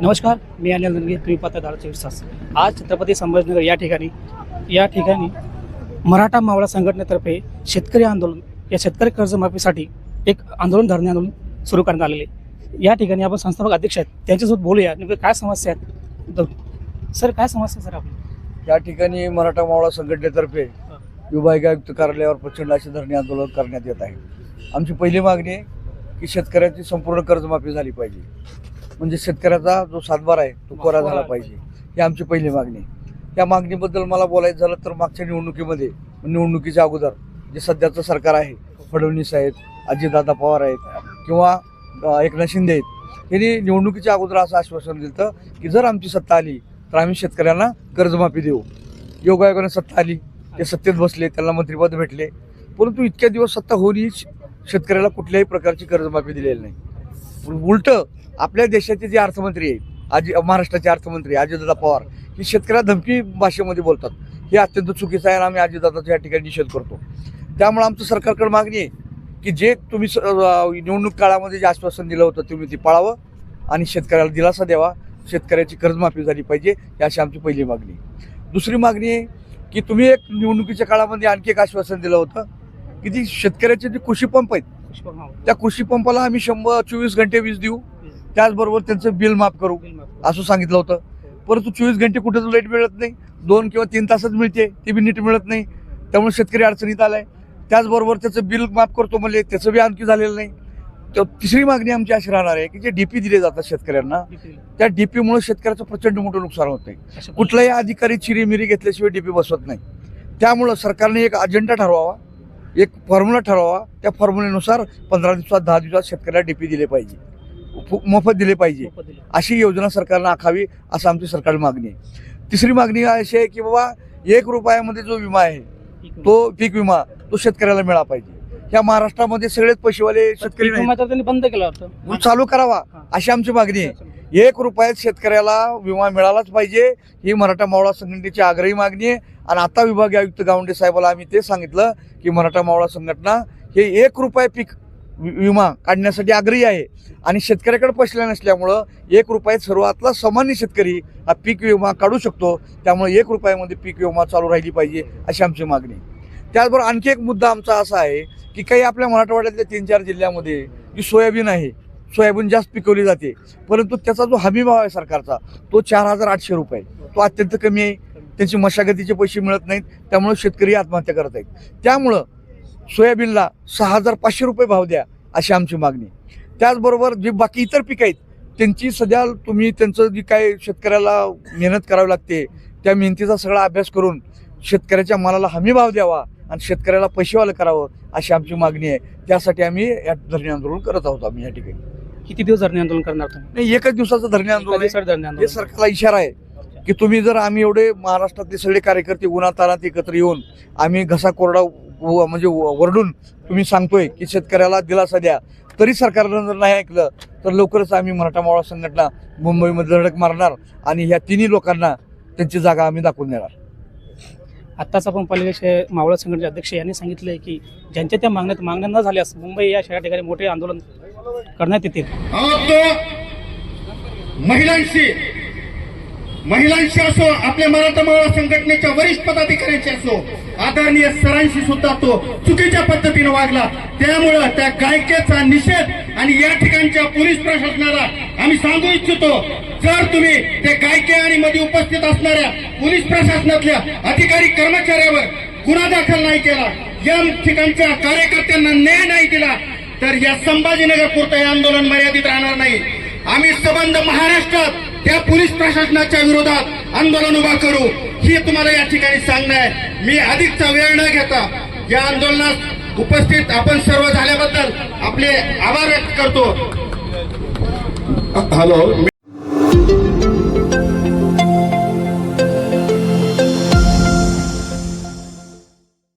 नमस्कार मी अनिल दनगे तुम्ही पत्रकार चोवीस तास. आज छत्रपती संभाजीनगर या ठिकाणी या ठिकाणी मराठा मावळा संघटनेतर्फे शेतकरी आंदोलन या शेतकरी कर्जमाफीसाठी एक आंदोलन धरणे आंदोलन सुरू करण्यात आलेले. या ठिकाणी आपण संस्थापक अध्यक्ष आहेत. त्यांच्यासोबत बोलूया. नेमकं काय समस्या आहेत? सर काय समस्या सर आपली? या ठिकाणी मराठा मावळा संघटनेतर्फे विभागीय आयुक्त कार्यालयावर प्रचंड असे धरणे आंदोलन करण्यात येत आहे. आमची पहिली मागणी आहे की शेतकऱ्याची संपूर्ण कर्जमाफी झाली पाहिजे. म्हणजे शेतकऱ्याचा जो सातबार आहे तो कोरा झाला पाहिजे. ही आमची पहिली मागणी. या मागणीबद्दल मला बोलायचं झालं तर मागच्या निवडणुकीमध्ये निवडणुकीच्या अगोदर जे सध्याचं सरकार आहे फडणवीस आहेत अजितदादा पवार आहेत किंवा एकनाथ शिंदे आहेत यांनी निवडणुकीच्या अगोदर असं आश्वासन दिलं की जर आमची सत्ता आली तर आम्ही शेतकऱ्यांना कर्जमाफी देऊ. योगायोगाने सत्ता आली ते सत्तेत बसले त्यांना मंत्रिपद भेटले. परंतु इतक्या दिवस सत्ता होऊनही शेतकऱ्याला कुठल्याही प्रकारची कर्जमाफी दिलेली नाही. उलट आपल्या देशाचे जे अर्थमंत्री आहेत आज महाराष्ट्राचे अर्थमंत्री अजितदादा पवार हे शेतकऱ्याला धमकी भाषेमध्ये बोलतात. हे अत्यंत चुकीचं आहे आणि आम्ही अजितदादाचा या ठिकाणी निषेध करतो. त्यामुळे आमचं सरकारकडे मागणी आहे की जे तुम्ही स- निवडणूक काळामध्ये जे आश्वासन दिलं होतं तुम्ही ते पाळावं आणि शेतकऱ्याला दिलासा द्यावा. शेतकऱ्याची कर्जमाफी झाली पाहिजे ही अशी आमची पहिली मागणी आहे. दुसरी मागणी आहे की तुम्ही एक निवडणुकीच्या काळामध्ये आणखी एक आश्वासन दिलं होतं की ती शेतकऱ्याचे जे कृषी पंप आहेत त्या कृषी पंपाला आम्ही शंभर चोवीस घंटे वीज देऊ. त्याचबरोबर त्यांचं बिल माफ करू असं सांगितलं होतं. परंतु चोवीस घंटे कुठेच लाइट मिळत नाही. दोन किंवा तीन तासच मिळते ते बी नीट मिळत नाही. त्यामुळे शेतकरी अडचणीत आलाय. त्याचबरोबर त्याचं बिल माफ करतो म्हणजे त्याचं बी आणखी झालेलं नाही. तर तिसरी मागणी आमची अशी राहणार आहे की जे डीपी दिले जातात शेतकऱ्यांना त्या डीपीमुळे शेतकऱ्याचं प्रचंड मोठं नुकसान होत नाही. कुठलाही अधिकारी चिरीमिरी घेतल्याशिवाय डीपी बसवत नाही. त्यामुळं सरकारने एक अजेंडा ठरवावा. एक फॉर्म्युला ठरवावा. त्या फॉर्म्युलेनुसार पंधरा दिवसात दहा दिवसात शेतकऱ्याला डीपी दिले पाहिजे. मोफत दिले पाहिजे. अशी योजना सरकारनं आखावी असं आमची सरकारची मागणी आहे. तिसरी मागणी अशी आहे की बाबा एक रुपयामध्ये जो विमा आहे तो पीक विमा तो शेतकऱ्याला मिळाला पाहिजे. ह्या महाराष्ट्रामध्ये सगळेच पैसेवाले शेतकरी बंद केलं चालू करावा अशी आमची मागणी आहे. एक रुपयात शेतकऱ्याला विमा मिळालाच पाहिजे. ही मराठा मावळा संघटनेची आग्रही मागणी आहे. आणि आता विभागीय आयुक्त गावंडे साहेबाला आम्ही ते सांगितलं की मराठा मावळा संघटना हे एक रुपये पीक वि- विमा काढण्यासाठी आग्रही आहे. आणि शेतकऱ्याकडे पैसे नसल्यामुळं एक रुपयात सर्वातला सामान्य शेतकरी हा पीक विमा काढू शकतो. त्यामुळे एक रुपयामध्ये पीक विमा चालू राहिली पाहिजे अशी आमची मागणी त्याचबरोबर आणखी एक मुद्दा आमचा असा आहे की काही आपल्या मराठवाड्यातल्या तीन चार जिल्ह्यामध्ये जी सोयाबीन आहे. सोयाबीन जास्त पिकवली जाते. परंतु त्याचा जो हमी भाव आहे सरकारचा तो चार हजार आठशे रुपये तो अत्यंत कमी आहे. त्यांची मशागतीचे पैसे मिळत नाहीत. त्यामुळे शेतकरी आत्महत्या करत आहेत. त्यामुळं सोयाबीनला सहा हजार पाचशे रुपये भाव द्या अशी आमची मागणी त्याचबरोबर जे बाकी इतर पिकं आहेत त्यांची सध्या तुम्ही त्यांचं जी काय शेतकऱ्याला मेहनत करावी लागते त्या मेहनतीचा सगळा अभ्यास करून शेतकऱ्याच्या मालाला हमी भाव द्यावा आणि शेतकऱ्याला पैसेवालं करावं अशी आमची मागणी आहे. त्यासाठी आम्ही या धरणे आंदोलन करत आहोत आम्ही या ठिकाणी. किती दिवस धरणे आंदोलन करणार तुम्ही? नाही एकच दिवसाचं धरणे आंदोलन आहे. धरणे हे आंदोलन सरकारला इशारा आहे की तुम्ही जर आम्ही एवढे महाराष्ट्रातले सगळे कार्यकर्ते उन्हातानात एकत्र येऊन आम्ही घसा कोरडा व- म्हणजे व- वरडून तुम्ही सांगतोय की शेतकऱ्याला दिलासा द्या तरी सरकारनं जर नाही ऐकलं तर लवकरच आम्ही मराठा मावळा संघटना मुंबईमध्ये धडक मारणार आणि ह्या तिन्ही लोकांना त्यांची जागा आम्ही दाखवून देणार. आत्ताच आपण पालिकेचे मावळा संघटनेचे अध्यक्ष यांनी सांगितलंय की ज्यांच्या त्या मागण्यात मागण्या न झाल्यास मुंबई या शहरा ठिकाणी मोठे आंदोलन करण्यात येतील. महिलांशी. महिलांशी असो आपल्या मराठा मावळा संघटनेच्या वरिष्ठ पदाधिकाऱ्यांशी असो आदरणीय सरांशी सुद्धा तो चुकीच्या पद्धतीने वागला. त्यामुळं त्या गायकेचा निषेध आणि या ठिकाणच्या पोलीस प्रशासनाला आम्ही सांगू इच्छितो जर तुम्ही त्या गायके आणि मध्ये उपस्थित असणाऱ्या पोलीस प्रशासनातल्या अधिकारी कर्मचाऱ्यावर गुन्हा दाखल नाही केला या ठिकाणच्या कार्यकर्त्यांना न्याय नाही दिला तर या संभाजीनगर पुरतं हे आंदोलन मर्यादित राहणार नाही. आम्ही सबंध महाराष्ट्रात त्या पोलीस प्रशासनाच्या विरोधात आंदोलन उभा करू. ही तुम्हाला या ठिकाणी सांगणं आहे. मी अधिकचा वेळ न घेता या आंदोलनात उपस्थित आपण सर्व झाल्याबद्दल आपले आभार व्यक्त करतो. हॅलो